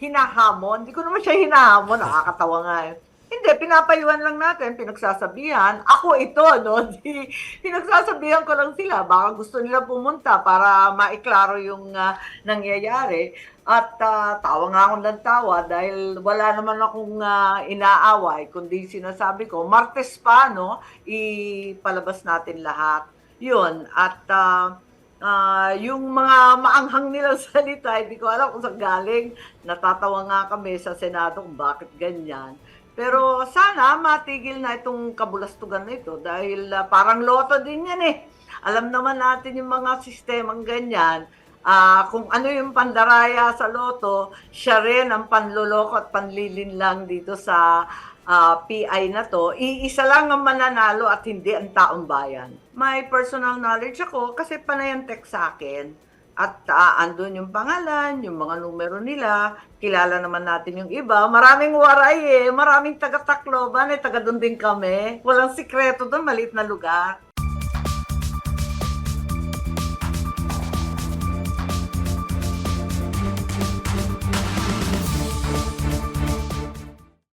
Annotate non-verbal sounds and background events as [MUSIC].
hinahamon. Hindi ko naman siya hinahamon. Nakakatawa nga eh. Hindi, pinapayuhan lang natin, pinagsasabihan. Ako ito, no? [LAUGHS] Di, pinagsasabihan ko lang sila. Baka gusto nila pumunta para maiklaro yung ah, nangyayari. At ah, tawa nga ako ng tawa dahil wala naman akong ah, inaaway, kundi sinasabi ko, Martes pa, no? Ipalabas natin lahat. Yun. At ah, ah, yung mga maanghang nilang salita, hindi ko alam kung saan galing. Natatawa nga kami sa Senado kung bakit ganyan. Pero sana matigil na itong kabulastugan na ito dahil ah, parang loto din yan eh. Alam naman natin yung mga sistemang ganyan. Ah, kung ano yung pandaraya sa loto, siya rin ang panluloko at panlilin lang dito sa ah, PI na to. Iisa lang ang mananalo at hindi ang taong bayan. May personal knowledge ako kasi panay text sa akin. At ah, andun yung pangalan, yung mga numero nila, kilala naman natin yung iba. Maraming waray eh, maraming taga-Tacloban eh, taga doon din kami. Walang sikreto doon, maliit na lugar.